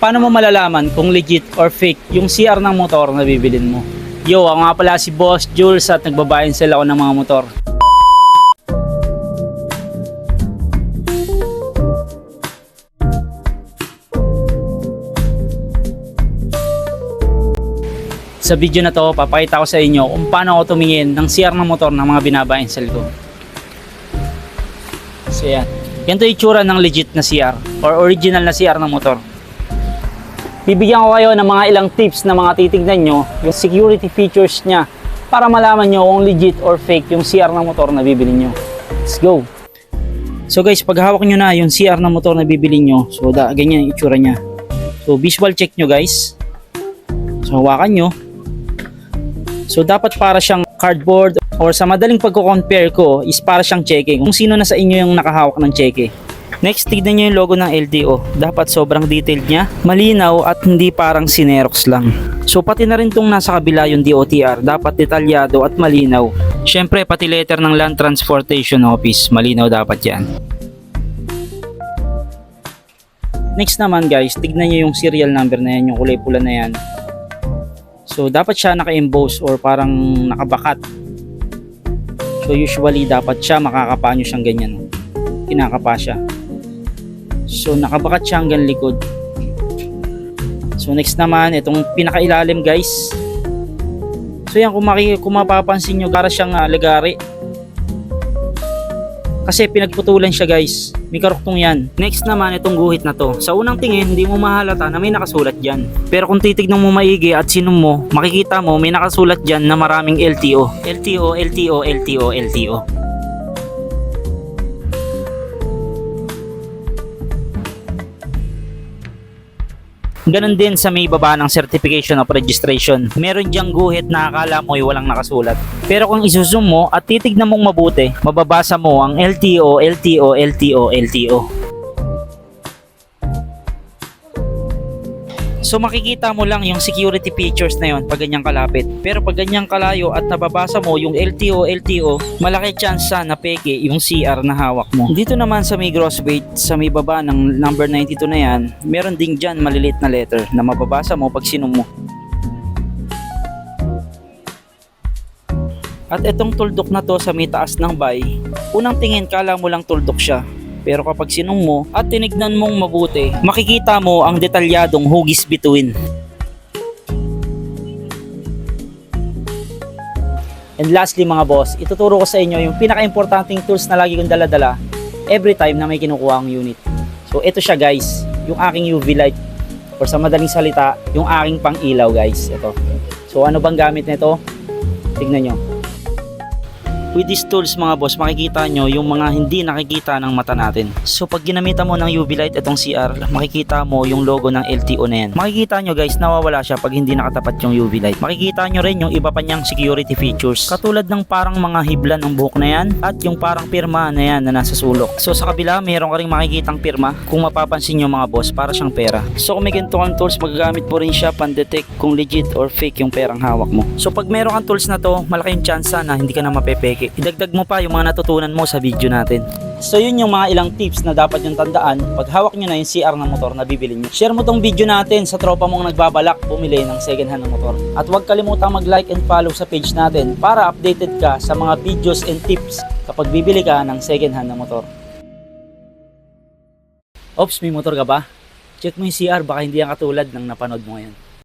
paano mo malalaman kung legit or fake yung CR ng motor na bibilin mo? Yo, ako nga pala si Boss Jules at nagbabayan sila ako ng mga motor. Sa video na to, papakita ko sa inyo kung paano ako tumingin ng CR ng motor ng mga binabayan ko. So yan. Ganito yung itsura ng legit na CR or original na CR ng motor. Bibigyan ko kayo ng mga ilang tips na mga titignan nyo yung security features niya para malaman nyo kung legit or fake yung CR ng motor na bibili nyo. Let's go! So guys, pag hawak nyo na yung CR ng motor na bibili nyo, so da, ganyan yung itsura niya. So visual check nyo guys. So hawakan nyo. So dapat para siyang cardboard or sa madaling pagko-compare ko is para siyang cheque kung sino na sa inyo yung nakahawak ng cheque. Next, tignan nyo yung logo ng LTO. Dapat sobrang detailed niya, malinaw at hindi parang sinerox lang. So pati na rin tong nasa kabila yung DOTR, dapat detalyado at malinaw. Syempre pati letter ng Land Transportation Office, malinaw dapat yan. Next naman guys, tignan nyo yung serial number na yan, yung kulay pula na yan. So dapat siya naka-emboss or parang nakabakat. So usually dapat siya makakapa nyo siyang ganyan. Kinakapa siya. So nakabakat siya hanggang likod. So next naman, itong pinakailalim guys. So yan kung, maki, kung mapapansin nyo, para siyang uh, lagari. Kasi pinagputulan siya guys. May karuktong yan. Next naman itong guhit na to. Sa unang tingin, hindi mo mahalata na may nakasulat dyan. Pero kung titignan mo maigi at sinum mo, makikita mo may nakasulat dyan na maraming LTO. LTO, LTO, LTO, LTO. Ganon din sa may baba ng certification of registration. Meron diyang guhit na akala mo ay walang nakasulat. Pero kung isusum mo at titignan mong mabuti, mababasa mo ang LTO, LTO, LTO, LTO. So makikita mo lang yung security features na yon pag ganyang kalapit. Pero pag ganyang kalayo at nababasa mo yung LTO, LTO, malaki chance na peke yung CR na hawak mo. Dito naman sa may gross weight, sa may baba ng number 92 na yan, meron ding dyan malilit na letter na mababasa mo pag sinum mo. At itong tuldok na to sa may taas ng bay, unang tingin kala mo lang tuldok siya. Pero kapag sinum mo at tinignan mong mabuti, makikita mo ang detalyadong hugis bituin. And lastly mga boss, ituturo ko sa inyo yung pinaka-importanting tools na lagi kong dala-dala every time na may kinukuha ang unit. So ito siya guys, yung aking UV light or sa madaling salita, yung aking pang ilaw guys. Ito. So ano bang gamit nito? Tignan nyo. With these tools mga boss, makikita nyo yung mga hindi nakikita ng mata natin. So pag ginamitan mo ng UV light itong CR, makikita mo yung logo ng LTO na yan. Makikita nyo guys, nawawala siya pag hindi nakatapat yung UV light. Makikita nyo rin yung iba pa niyang security features. Katulad ng parang mga hibla ng buhok na yan at yung parang pirma na yan na nasa sulok. So sa kabila, mayroon ka rin makikitang pirma kung mapapansin nyo mga boss, para siyang pera. So kung may ganito tools, magagamit mo rin siya pan-detect kung legit or fake yung perang hawak mo. So pag meron kang tools na to, malaking chance na hindi ka na mapepeke. Idagdag mo pa yung mga natutunan mo sa video natin. So yun yung mga ilang tips na dapat yung tandaan pag hawak nyo na yung CR ng motor na bibili nyo. Share mo tong video natin sa tropa mong nagbabalak bumili ng second hand ng motor. At huwag kalimutang mag-like and follow sa page natin para updated ka sa mga videos and tips kapag bibili ka ng second hand na motor. Ops, may motor ka ba? Check mo yung CR baka hindi yan katulad ng napanood mo ngayon.